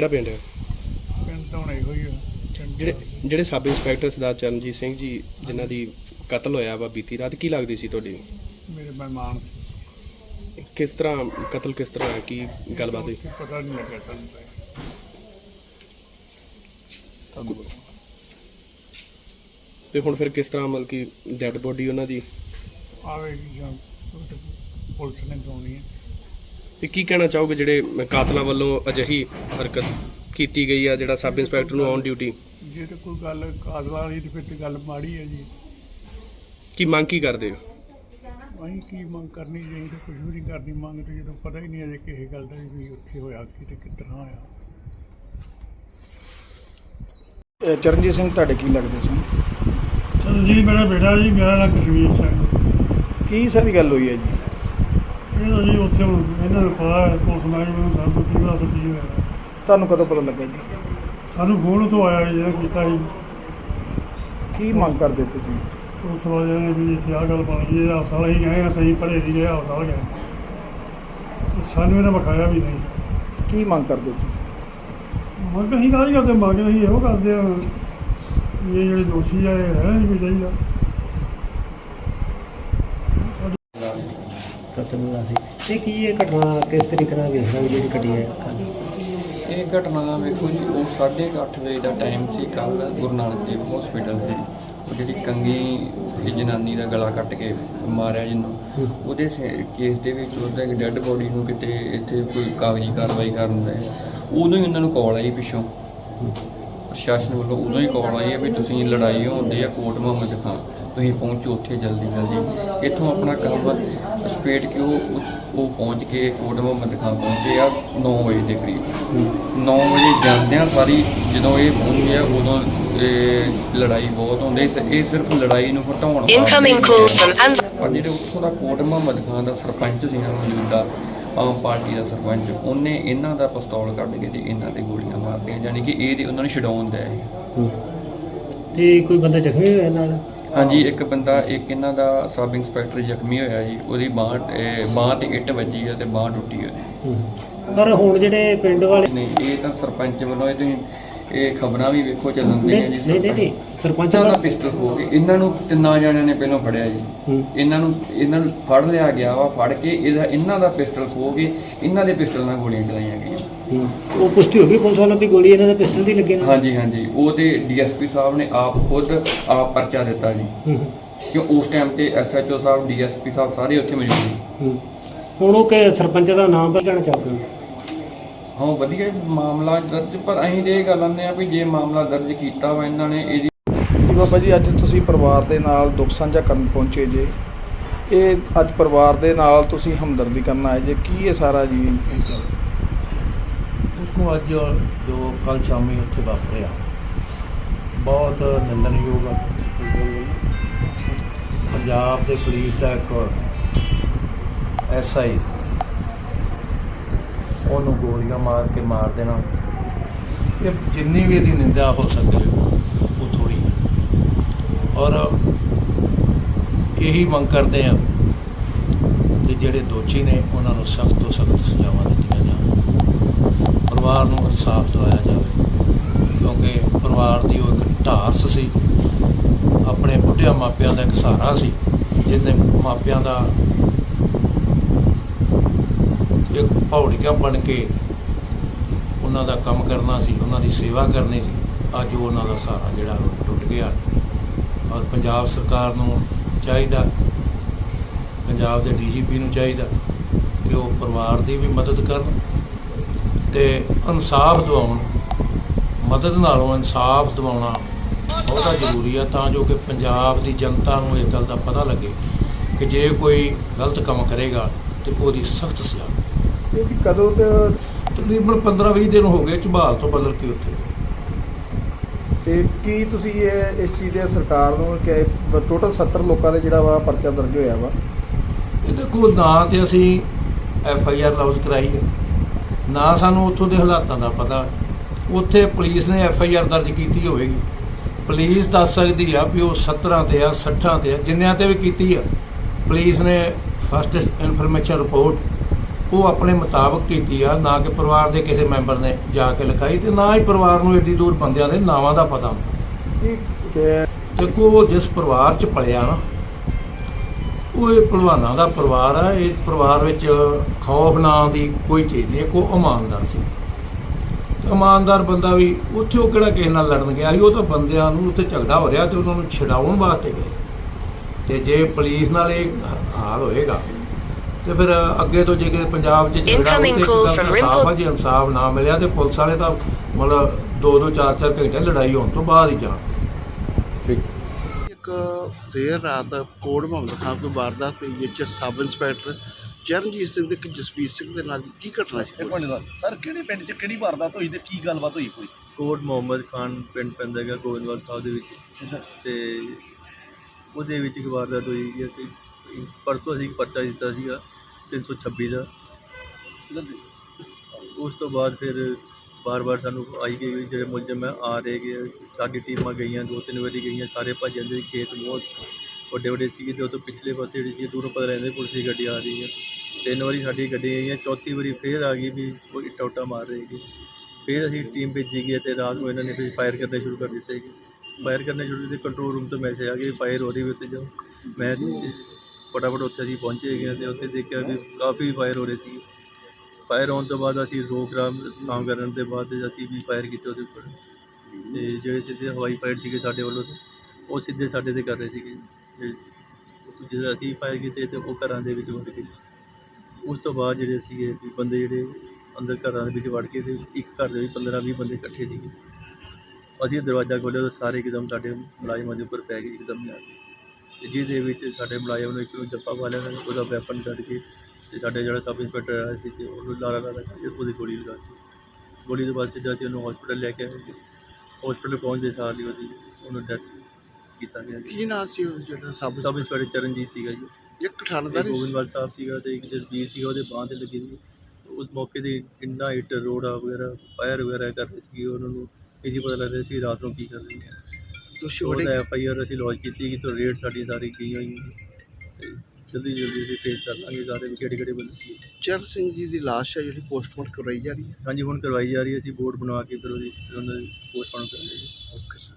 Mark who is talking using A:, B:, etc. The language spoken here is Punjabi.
A: ਕਿਹੜਾ ਪਿੰਡ ਹੈ?
B: ਪਿੰਡ ਤਾਂ ਹੀ ਆ ਪਿੰਡ
A: ਜਿਹੜੇ ਜਿਹੜੇ ਸਬ ਇੰਸਪੈਕਟਰ ਸਰਦਾਰ ਚਰਨਜੀਤ ਸਿੰਘ ਜੀ ਜਿਨ੍ਹਾਂ ਦੀ ਕਤਲ ਹੋਇਆ ਵਾ ਬੀਤੀ ਰਾਤ ਕੀ ਲੱਗਦੀ ਸੀ ਤੁਹਾਡੀ?
B: ਮੇਰੇ ਮਹਿਮਾਨ ਸੀ।
A: ਕਿਸ ਤਰ੍ਹਾਂ ਕਤਲ ਕਿਸ ਤਰ੍ਹਾਂ ਹੋਇਆ? ਕੀ ਗੱਲਬਾਤ ਹੋਈ?
B: ਉੱਥੇ ਪਤਾ ਨਹੀਂ ਲੱਗਿਆ ਸਾਨੂੰ ਤਾਂ।
A: ਹੁਣ ਫਿਰ ਕਿਸ ਤਰ੍ਹਾਂ ਮਤਲਬ ਕਿ ਡੈੱਡ ਬੋਡੀ ਉਹਨਾਂ ਦੀ?
B: ਆਵੇਗੀ ਜਾਂ ਪੁਲਿਸ ਨੇ ਕਰਾਉਣੀ ਹੈ।
A: ਤੇ ਕੀ ਕਹਿਣਾ ਚਾਹੋਗੇ ਜਿਹੜੇ ਕਾਤਲਾਂ ਵੱਲੋਂ ਅਜਿਹੀ ਹਰਕਤ ਕੀਤੀ ਗਈ ਆ ਜਿਹੜਾ ਸਬ ਇੰਸਪੈਕਟਰ ਨੂੰ ਔਨ ਡਿਊਟੀ?
B: ਜੇ ਤੇ ਕੋਈ ਗੱਲ ਕਾਜ਼ਲਾ ਵਾਲੀ ਤੇ ਫਿਰ ਤੇ ਗੱਲ ਮਾੜੀ ਹੈ ਜੀ।
A: ਕੀ ਮੰਗ ਕੀ ਕਰਦੇ ਹੋ?
B: ਅਸੀਂ ਕੀ ਮੰਗ ਕਰਨੀ ਜੇ ਤੇ ਕੁਝ ਵੀ ਨਹੀਂ ਕਰਨੀ ਮੰਗ ਤੇ ਜਦੋਂ ਪਤਾ ਹੀ ਨਹੀਂ ਅਜੇ ਕਿਸੇ ਗੱਲ ਦਾ ਵੀ ਉੱਥੇ ਹੋਇਆ ਕੀ ਤੇ ਤਰ੍ਹਾਂ ਹੋਇਆ।
C: ਚਰਨਜੀਤ ਸਿੰਘ ਤੁਹਾਡੇ ਕੀ ਲੱਗਦੇ ਸੀ?
B: ਜੀ ਮੇਰਾ ਬੇਟਾ ਜੀ ਮੇਰਾ ਨਾਮ ਕਸ਼ਮੀਰ ਸਿੰਘ।
C: ਕੀ ਸਾਰੀ ਗੱਲ ਹੋਈ ਹੈ ਜੀ?
B: ਇਹ ਤਾਂ ਜੀ ਉੱਥੇ ਹੁਣ ਇਹਨਾਂ ਨੂੰ ਪਤਾ ਹੈ ਪੁਲਿਸ ਮਹਿਕਮੇ ਨੂੰ ਸਭ ਕੀ ਤੇ ਕੀ ਹੋਇਆ
C: ਤੁਹਾਨੂੰ ਕਦੋਂ ਪਤਾ ਲੱਗਾ ਜੀ?
B: ਸਾਨੂੰ ਫੋਨ ਤੋਂ ਆਇਆ ਜੀ ਜਿਹੜਾ ਕੀਤਾ ਜੀ
C: ਕੀ ਮੰਗ ਕਰਦੇ ਤੁਸੀਂ?
B: ਪੁਲਿਸ ਵਾਲਿਆਂ ਨੇ ਵੀ ਇੱਥੇ ਆਹ ਗੱਲ ਬਣ ਗਈ ਇਹ ਹਸਪਤਾਲ ਹੀ ਗਏ ਆ ਸਹੀ ਪੜ੍ਹੇ ਨਹੀਂ ਗਏ ਹਸਪਤਾਲ ਗਏ ਸਾਨੂੰ ਇਹਨਾਂ ਵਿਖਾਇਆ ਵੀ ਨਹੀਂ।
C: ਕੀ ਮੰਗ ਕਰਦੇ ਤੁਸੀਂ?
B: ਮੰਗ ਅਸੀਂ ਕਾਹਦੀ ਕਰਦੇ ਮੰਗ ਅਸੀਂ ਇਹੋ ਕਰਦੇ ਆ ਵੀ ਇਹ ਜਿਹੜੇ ਦੋਸ਼ੀ ਆ ਇਹ ਰਹਿਣਾ ਨਹੀਂ ਚਾਹੀਦਾ।
D: ਹੋਇਆ ਸੀ। ਇਹ ਕੀ ਇਹ ਘਟਨਾ ਕਿਸ ਤਰੀਕੇ ਨਾਲ ਵੇਖਦਾ ਜਿਹੜੀ ਘਟੀ ਹੈ?
E: ਇਹ ਘਟਨਾ ਵੇਖੋ ਜੀ ਉਹ 8:30 ਵਜੇ ਦਾ ਟਾਈਮ ਸੀ ਕੱਲ ਗੁਰੂ ਨਾਨਕ ਦੇਵ ਹਸਪੀਟਲ ਸੀ। ਉਹ ਜਿਹੜੀ ਕੰਗੀ ਦੀ ਜਨਾਨੀ ਦਾ ਗਲਾ ਕੱਟ ਕੇ ਮਾਰਿਆ ਜਿਹਨੂੰ। ਉਹਦੇ ਕੇਸ ਦੇ ਵਿੱਚ ਉਹਦਾ ਇੱਕ ਡੈੱਡ ਬੋਡੀ ਨੂੰ ਕਿਤੇ ਇੱਥੇ ਕੋਈ ਕਾਗਜ਼ੀ ਕਾਰਵਾਈ ਕਰਨ ਦਾ। ਉਦੋਂ ਹੀ ਉਹਨਾਂ ਨੂੰ ਕਾਲ ਆਈ ਪਿੱਛੋਂ। ਪ੍ਰਸ਼ਾਸਨ ਵੱਲੋਂ ਉਦੋਂ ਹੀ ਕਾਲ ਆਈ ਹੈ ਵੀ ਤੁਸੀਂ ਲੜਾਈ ਹੁੰਦੀ ਆ ਕੋਟ ਮੁਹੰਮਦ ਖਾਨ ਤੁਸੀਂ ਪਹੁੰਚੋ ਉੱਥੇ ਜਲਦੀ ਜਲਦੀ। ਇੱਥੋਂ ਆਪਣਾ ਕੰਮ ਸਪੇਟ ਕਿ ਉਹ ਉਹ ਪਹੁੰਚ ਕੇ ਕੋਟ ਮੁਹੰਮਦ ਖਾਨ ਪਹੁੰਚੇ ਆ 9 ਵਜੇ ਦੇ ਕਰੀਬ। 9 ਵਜੇ ਜਾਂਦਿਆਂ ਸਾਰੀ ਜਦੋਂ ਇਹ ਪਹੁੰਚੇ ਆ ਉਦੋਂ ਇਹ ਲੜਾਈ ਬਹੁਤ ਹੁੰਦੀ ਸੀ। ਇਹ ਸਿਰਫ ਲੜਾਈ ਨੂੰ ਘਟਾਉਣ ਪਰ ਜਿਹੜੇ ਉੱਥੋਂ ਦਾ ਕੋਟ ਮੁਹੰਮਦ ਖਾਨ ਦਾ ਸਰਪੰਚ ਸੀ ਨਾ ਮੌਜੂਦਾ ਆਮ ਪਾਰਟੀ ਦਾ ਸਰਪੰਚ ਉਹਨੇ ਇਹਨਾਂ ਦਾ ਪਿਸਤੌਲ ਕੱਢ ਕੇ ਤੇ ਇਹਨਾਂ ਤੇ ਗੋਲੀਆਂ ਮਾਰਤੀਆਂ। ਯਾਨੀ ਕਿ ਇਹ ਤੇ ਉਹਨਾਂ ਨੂੰ ਛਡਾਉਣ ਦਾ ਹੈ।
D: ਤੇ ਕੋਈ ਬੰਦਾ ਜ਼ਖਮੀ ਹੋਇਆ ਨਾਲ?
E: ਹਾਂਜੀ ਇੱਕ ਬੰਦਾ ਇੱਕ ਇਹਨਾਂ ਦਾ ਸਬ ਇੰਸਪੈਕਟਰ ਜ਼ਖਮੀ ਹੋਇਆ ਜੀ ਉਹਦੀ ਬਾਹ ਬਾਹ ਤੇ ਇੱਟ ਵੱਜੀ ਹੈ ਤੇ ਬਾਹ ਟੁੱਟੀ ਹੋਈ ਹੈ
D: ਪਰ ਹੁਣ ਜਿਹੜੇ ਪਿੰਡ ਵਾਲੇ
E: ਨਹੀਂ ਇਹ ਤਾਂ ਸਰਪੰਚ ਵੱਲੋਂ ਇਹ ਤੁਸੀਂ ਇਹ ਖਬਰਾਂ ਵੀ ਵੇਖੋ ਚੱਲਣ ਦੀਆਂ ਜੀ
D: ਨਹੀਂ ਨਹੀਂ ਨਹੀਂ, ਸਰਪੰਚ
E: ਦਾ ਪਿਸਟਲ ਹੋ ਕੇ ਇਹਨਾਂ ਨੂੰ ਤਿੰਨਾਂ ਜਣਿਆਂ ਨੇ ਪਹਿਲਾਂ ਫੜਿਆ ਜੀ। ਇਹਨਾਂ ਨੂੰ ਇਹਨਾਂ ਨੂੰ ਫੜ ਲਿਆ ਗਿਆ ਵਾ ਫੜ ਕੇ ਇਹਦਾ ਇਹਨਾਂ ਦਾ ਪਿਸਟਲ ਖੋ ਕੇ ਇਹਨਾਂ ਦੇ ਪਿਸਟਲ ਨਾਲ ਗੋਲੀਆਂ ਚਲਾਈਆਂ ਗਈਆਂ।
D: ਉਹ ਪੁਸ਼ਟੀ ਹੋ ਗਈ ਪੁਲਿਸ ਵਾਲਿਆਂ ਦੀ ਗੋਲੀ ਇਹਨਾਂ ਦੇ ਪਿਸਤਲ ਦੀ ਲੱਗੇ ਨੇ?
E: ਹਾਂਜੀ ਹਾਂਜੀ। ਉਹ ਤੇ ਡੀਐਸਪੀ ਸਾਹਿਬ ਨੇ ਆਪ ਖੁਦ ਆਪ ਪਰਚਾ ਦਿੱਤਾ ਜੀ। ਕਿਉਂ ਉਸ ਟਾਈਮ ਤੇ ਐਸਐਚਓ ਸਾਹਿਬ ਡੀਐਸਪੀ ਸਾਹਿਬ ਸਾਰੇ ਉੱਥੇ ਮੌਜੂਦ ਸੀ।
D: ਹੁਣ ਉਹ ਕਿ ਸਰਪੰਚ ਦਾ ਨਾਮ ਕਹਿਣਾ ਚਾਹੁੰਦੇ ਹੋ
E: ਹਾਂ ਵਧੀਆ ਮਾਮਲਾ ਦਰਜ ਪਰ ਅਸੀਂ ਇਹ ਗੱਲ ਆਨੇ ਆ ਵੀ ਜੇ ਮਾਮਲਾ ਦਰਜ ਕੀਤਾ ਵਾ ਇਹਨਾਂ ਨੇ ਇਹਦੀ
C: ਬਾਬਾ ਜੀ, ਅੱਜ ਤੁਸੀਂ ਪਰਿਵਾਰ ਦੇ ਨਾਲ ਦੁੱਖ ਸਾਂਝਾ ਕਰਨ ਪਹੁੰਚੇ ਜੇ। ਇਹ ਅੱਜ ਪਰਿਵਾਰ ਦੇ ਨਾਲ ਤੁਸੀਂ ਹਮਦਰਦੀ ਕਰਨ ਆਏ ਜੇ। ਕੀ ਇਹ ਸਾਰਾ ਜੀ?
F: ਦੇਖੋ, ਅੱਜ ਜੋ ਕੱਲ ਸ਼ਾਮੀ ਉੱਥੇ ਵਾਪਰਿਆ, ਬਹੁਤ ਨਿੰਦਣਯੋਗ ਆ। ਪੰਜਾਬ ਦੇ ਪੁਲਿਸ ਦਾ ਇੱਕ ਐਸਆਈ ਉਹਨੂੰ ਗੋਲੀਆਂ ਮਾਰ ਕੇ ਮਾਰ ਦੇਣਾ। ਇਹ ਜਿੰਨੀ ਵੀ ਇਹਦੀ ਨਿੰਦਾ ਹੋ ਸਕਦੀ ਹੈ ਔਰ ਇਹੀ ਮੰਗ ਕਰਦੇ ਆ ਕਿ ਜਿਹੜੇ ਦੋਸ਼ੀ ਨੇ ਉਹਨਾਂ ਨੂੰ ਸਖਤ ਤੋਂ ਸਖਤ ਸਜ਼ਾਵਾਂ ਦਿੱਤੀਆਂ ਜਾਣ। ਪਰਿਵਾਰ ਨੂੰ ਇਨਸਾਫ ਦਿਵਾਇਆ ਜਾਵੇ, ਕਿਉਂਕਿ ਪਰਿਵਾਰ ਦੀ ਉਹ ਇੱਕ ਢਾਰਸ ਸੀ। ਆਪਣੇ ਬੁੱਢਿਆਂ ਮਾਪਿਆਂ ਦਾ ਇੱਕ ਸਹਾਰਾ ਸੀ, ਜਿਹਨੇ ਮਾਪਿਆਂ ਦਾ ਇੱਕ ਪੌੜੀਆਂ ਬਣ ਕੇ ਉਹਨਾਂ ਦਾ ਕੰਮ ਕਰਨਾ ਸੀ, ਉਹਨਾਂ ਦੀ ਸੇਵਾ ਕਰਨੀ ਸੀ। ਅੱਜ ਉਹਨਾਂ ਦਾ ਸਹਾਰਾ ਜਿਹੜਾ ਉਹ ਟੁੱਟ ਗਿਆ। ਔਰ ਪੰਜਾਬ ਸਰਕਾਰ ਨੂੰ ਚਾਹੀਦਾ, ਪੰਜਾਬ ਦੇ ਡੀਜੀਪੀ ਨੂੰ ਚਾਹੀਦਾ ਕਿ ਉਹ ਪਰਿਵਾਰ ਦੀ ਵੀ ਮਦਦ ਕਰਨ ਤੇ ਇਨਸਾਫ ਦਿਵਾਉਣ, ਮਦਦ ਨਾਲੋਂ ਇਨਸਾਫ ਦਿਵਾਉਣਾ ਬਹੁਤਾ ਜ਼ਰੂਰੀ ਆ, ਤਾਂ ਜੋ ਕਿ ਪੰਜਾਬ ਦੀ ਜਨਤਾ ਨੂੰ ਇਹ ਗੱਲ ਦਾ ਪਤਾ ਲੱਗੇ ਕਿ ਜੇ ਕੋਈ ਗਲਤ ਕੰਮ ਕਰੇਗਾ ਤੇ ਉਹਦੀ ਸਖਤ ਸਜ਼ਾ।
C: ਇਹ ਵੀ ਕਦੋਂ ਤੇ
F: ਤਕਰੀਬਨ 15-20 ਦਿਨ ਹੋ ਗਏ ਝਬਾਲ ਤੋਂ ਬਦਲ ਕੇ ਉੱਥੇ
C: ਤੇ ਕੀ ਤੁਸੀਂ ਇਹ, ਇਸ ਚੀਜ਼ ਦੇ ਸਰਕਾਰ ਨੂੰ ਕਿ ਟੋਟਲ 70 ਲੋਕਾਂ ਦੇ ਜਿਹੜਾ ਵਾ ਪਰਚਾ ਦਰਜ ਹੋਇਆ ਵਾ?
F: ਇਹ ਦੇਖੋ, ਨਾ ਤੇ ਅਸੀਂ ਐਫ ਆਈ ਆਰ ਲਾਉਸ ਕਰਾਈ ਹੈ। ਨਾ ਸਾਨੂੰ ਉੱਥੋਂ ਦੇ ਹਾਲਾਤਾਂ ਦਾ ਪਤਾ। ਉੱਥੇ ਪੁਲਿਸ ਨੇ ਐਫ ਆਈ ਆਰ ਦਰਜ ਕੀਤੀ ਹੋਵੇਗੀ। ਪੁਲਿਸ ਦੱਸ ਸਕਦੀ ਆ ਵੀ ਉਹ 17 ਤੇ ਆ 60 ਤੇ ਆ, ਜਿੰਨਿਆਂ ਤੇ ਵੀ ਕੀਤੀ ਆ। ਪੁਲਿਸ ਨੇ ਫਸਟ ਇਨਫੋਰਮੇਸ਼ਨ ਰਿਪੋਰਟ ਉਹ ਆਪਣੇ ਮੁਤਾਬਕ ਕੀਤੀ ਆ, ਨਾ ਕਿ ਪਰਿਵਾਰ ਦੇ ਕਿਸੇ ਮੈਂਬਰ ਨੇ ਜਾ ਕੇ ਲਿਖਾਈ ਤੇ ਨਾ ਹੀ ਪਰਿਵਾਰ ਨੂੰ ਏਡੀ ਦੂਰ ਬੰਦਿਆਂ ਦੇ ਨਾਵਾਂ ਦਾ ਪਤਾ। ਦੇਖੋ ਉਹ ਜਿਸ ਪਰਿਵਾਰ 'ਚ ਪਲਿਆ ਨਾ, ਉਹ ਇਹ ਭਲਵਾਨਾਂ ਦਾ ਪਰਿਵਾਰ ਆ, ਇਹ ਪਰਿਵਾਰ ਵਿੱਚ ਖੌਫ ਨਾਂ ਦੀ ਕੋਈ ਚੀਜ਼ ਨਹੀਂ ਕੋ ਇਮਾਨਦਾਰ ਸੀ। ਇਮਾਨਦਾਰ ਬੰਦਾ ਵੀ ਉੱਥੇ ਉਹ ਕਿਹੜਾ ਕਿਸੇ ਨਾਲ ਲੜਨ ਗਿਆ ਸੀ, ਉਹ ਤਾਂ ਬੰਦਿਆਂ ਨੂੰ ਉੱਥੇ ਝਗੜਾ ਹੋ ਰਿਹਾ ਤੇ ਉਹਨਾਂ ਨੂੰ ਛਡਾਉਣ ਵਾਸਤੇ ਗਏ ਤੇ ਜੇ ਪੁਲਿਸ ਨਾਲ ਇਹ ਹਾਲ ਹੋਏਗਾ ਤੇ ਫਿਰ ਅੱਗੇ ਤੋਂ ਜੇ ਕਿ ਪੰਜਾਬ 'ਚ ਝਗੜਾ ਆ ਜੇ ਇਨਸਾਫ ਨਾ ਮਿਲਿਆ ਤੇ ਪੁਲਿਸ ਵਾਲੇ ਤਾਂ ਮਤਲਬ ਦੋ ਦੋ ਚਾਰ ਚਾਰ ਘੰਟੇ ਲੜਾਈ ਹੋਣ ਤੋਂ ਬਾਅਦ ਹੀ ਜਾਣ।
G: ਇੱਕ ਦੇਰ ਰਾਤ ਕੋਟ ਮੁਹੰਮਦ ਖਾਨ ਕੋਈ ਵਾਰਦਾਤ ਹੋਈ ਵਿੱਚ ਸਬ ਇੰਸਪੈਕਟਰ ਚਰਨਜੀਤ ਸਿੰਘ ਤੇ ਇੱਕ ਜਸਪੀਰ ਸਿੰਘ ਦੇ ਨਾਲ ਕੀ ਘਟਨਾ ਸੀ?
H: ਸਰ ਕਿਹੜੇ ਪਿੰਡ 'ਚ ਕਿਹੜੀ ਵਾਰਦਾਤ ਹੋਈ ਤੇ ਕੀ ਗੱਲਬਾਤ ਹੋਈ ਕੋਈ
I: ਕੋਟ ਮੁਹੰਮਦ ਖਾਨ ਪਿੰਡ ਪੈਂਦਾ ਹੈਗਾ ਗੋਬਿੰਦਵਾਲ ਸਾਹਿਬ ਦੇ ਵਿੱਚ। ਤੇ ਉਹਦੇ ਵਿੱਚ ਇੱਕ ਵਾਰਦਾਤ ਹੋਈ ਕਿ ਪਰਸੋਂ ਅਸੀਂ ਪਰਚਾ ਦਿੱਤਾ ਸੀਗਾ। 326 ਦਾ। ਉਸ ਤੋਂ ਬਾਅਦ ਫਿਰ ਬਾਰ-ਬਾਰ ਸਾਨੂੰ ਆਈ ਗਈ ਜਿਹੜੇ ਮੁਲਜ਼ਮ ਹੈ ਆ ਰਹੇ ਗਏ ਸਾਡੀ ਟੀਮਾਂ ਗਈਆਂ ਦੋ ਤਿੰਨ ਵਾਰੀ ਗਈਆਂ ਸਾਰੇ ਭੱਜ ਜਾਂਦੇ ਖੇਤ ਬਹੁਤ ਵੱਡੇ ਵੱਡੇ ਸੀਗੇ ਤੇ ਉਹ ਤੋਂ ਪਿਛਲੇ ਪਾਸੇ ਜਿਹੜੀ ਸੀ ਦੂਰੋਂ ਪਤਾ ਲੈਂਦੇ ਪੁਲਿਸ ਦੀ ਗੱਡੀ ਆ ਰਹੀ ਹੈ। ਤਿੰਨ ਵਾਰੀ ਸਾਡੀ ਗੱਡੀ ਆਈਆਂ ਚੌਥੀ ਵਾਰੀ ਫੇਰ ਆ ਗਈ ਵੀ ਉਹ ਇੱਟਾ ਉੱਟਾ ਮਾਰ ਰਹੇ ਸੀ ਫਿਰ ਅਸੀਂ ਟੀਮ ਭੇਜੀ ਗਈ ਤੇ ਰਾਤ ਨੂੰ ਇਹਨਾਂ ਨੇ ਫਿਰ ਫਾਇਰ ਕਰਨੇ ਸ਼ੁਰੂ ਕਰ ਦਿੱਤੇ ਕਿ ਫਾਇਰ ਕਰਨੇ ਸ਼ੁਰੂ ਕੀਤੇ ਕੰਟਰੋਲ ਰੂਮ ਤੋਂ ਮੈਸੇਜ ਆ ਗਿਆ ਫਾਇਰ ਹੋ ਰਹੀ ਵੀ ਉੱਥੇ ਜਾਓ। ਮੈਂ ਫਟਾਫਟ ਉੱਥੇ ਅਸੀਂ ਪਹੁੰਚੇ ਗਏ ਤੇ ਉੱਥੇ ਦੇਖਿਆ ਕਿ ਕਾਫੀ ਫਾਇਰ ਹੋ ਰਹੇ ਸੀ। ਫਾਇਰ ਹੋਣ ਤੋਂ ਬਾਅਦ ਅਸੀਂ ਰੋਕ ਰਾਮ ਕੰਮ ਕਰਨ ਦੇ ਬਾਅਦ ਅਸੀਂ ਵੀ ਫਾਇਰ ਕੀਤੇ ਉਹਦੇ ਉੱਪਰ। ਤੇ ਜਿਹੜੇ ਸਿੱਧੇ ਹਵਾਈ ਫਾਇਰ ਸੀਗੇ ਸਾਡੇ ਵੱਲੋਂ ਤੇ ਉਹ ਸਿੱਧੇ ਸਾਡੇ ਤੇ ਕਰ ਰਹੇ ਸੀਗੇ। ਜਦੋਂ ਅਸੀਂ ਫਾਇਰ ਕੀਤੇ ਤੇ ਉਹ ਘਰਾਂ ਦੇ ਵਿੱਚ ਵੜ ਗਏ। ਉਸ ਤੋਂ ਬਾਅਦ ਜਿਹੜੇ ਸੀਗੇ ਵੀ ਬੰਦੇ ਜਿਹੜੇ ਅੰਦਰ ਘਰਾਂ ਦੇ ਵਿੱਚ ਵੜ ਕੇ ਤੇ ਇੱਕ ਘਰ ਦੇ ਵਿੱਚ 15 20 ਬੰਦੇ ਇਕੱਠੇ ਸੀਗੇ। ਅਸੀਂ ਦਰਵਾਜ਼ਾ ਖੋਲ੍ਹਿਆ ਤਾਂ ਸਾਰੇ ਇੱਕਦਮ ਸਾਡੇ ਮੁਲਾਜ਼ਮਾਂ ਦੇ ਉੱਪਰ ਪੈ ਗਏ, ਇੱਕਦਮ ਹੀ ਕੇ ਜਿਹਦੇ ਵਿੱਚ ਸਾਡੇ ਮੁਲਾਜ਼ਮ ਨੂੰ ਇੱਕ ਨੂੰ ਜੱਫਾ ਪਾ ਲਿਆ ਉਹਦਾ ਵੈਪਨ ਕੱਢ ਕੇ ਤੇ ਸਾਡੇ ਜਿਹੜਾ ਸਬ ਇੰਸਪੈਕਟਰ ਆਇਆ ਸੀ ਤੇ ਉਹਨੂੰ ਲਾਰਾ ਲਾਰਾ ਕਰਕੇ ਉਹਦੀ ਗੋਲੀ ਲਗਾ ਦਿੱਤੀ। ਗੋਲੀ ਤੋਂ ਬਾਅਦ ਸਿੱਧਾ ਅਸੀਂ ਉਹਨੂੰ ਹਸਪੀਟਲ ਲੈ ਕੇ ਆਏ ਹਸਪੀਟਲ ਪਹੁੰਚਦੇ ਸਾਰ ਹੀ ਉਹਦੀ ਉਹਨੂੰ ਡੈਥ ਕੀਤਾ ਗਿਆ
G: ਕੀ ਨਾਂ ਸੀ ਉਹ ਜਿਹੜਾ ਸਬ
I: ਸਬ ਇੰਸਪੈਕਟਰ ਚਰਨਜੀਤ ਸੀਗਾ ਜੀ।
G: ਇੱਕ ਥਾਣੇਦਾਰ ਸੀ।
I: ਗੋਬਿੰਦਵਾਲ ਸਾਹਿਬ ਸੀਗਾ ਤੇ ਇੱਕ ਜਸਬੀਰ ਸੀਗਾ ਉਹਦੇ ਬਾਂਹ ਤੇ ਲੱਗੀ ਸੀ। ਉਸ ਮੌਕੇ ਤੇ ਇੰਨਾ ਇੱਟ ਰੋੜਾ ਵਗੈਰਾ ਫਾਇਰ ਵਗੈਰਾ ਕਰ ਰਹੇ ਸੀ ਉਹਨਾਂ ਨੂੰ ਇਹ ਜੀ ਪਤਾ ਲੱਗ ਰਿਹਾ ਸੀ ਰਾਤ ਨੂੰ ਕੀ ਕਰ ਰਹੇ ਨੇ ਉਹਦਾ
G: ਬੜੇ
I: ਐਫ ਆਈ ਆਰ ਅਸੀਂ ਲੌਂਚ ਕੀਤੀ ਕਿ ਤੋਂ ਰੇਡ ਸਾਡੀ ਸਾਰੀ ਗਈ ਹੋਈ ਹੈ ਤੇ ਜਲਦੀ ਜਲਦੀ ਅਸੀਂ ਟ੍ਰੇਸ ਕਰ ਲਾਂਗੇ ਸਾਰੇ ਵੀ ਕਿਹੜੇ ਕਿਹੜੇ ਬੰਦੇ ਸੀ।
G: ਚਰਨ ਸਿੰਘ ਜੀ ਦੀ ਲਾਸ਼ ਹੈ ਜਿਹੜੀ ਪੋਸਟਮਾਰਟਮ ਕਰਵਾਈ ਜਾ ਰਹੀ ਹੈ।
I: ਹਾਂਜੀ ਹੁਣ ਕਰਵਾਈ ਜਾ ਰਹੀ ਹੈ ਅਸੀਂ ਬੋਰਡ ਬਣਾ ਕੇ ਫਿਰ ਉਹਦੀ ਉਹਨਾਂ ਦੀ ਪੋਸਟਮਾਰਟਮ ਕਰਾਂਗੇ
G: ਓਕੇ ਸਰ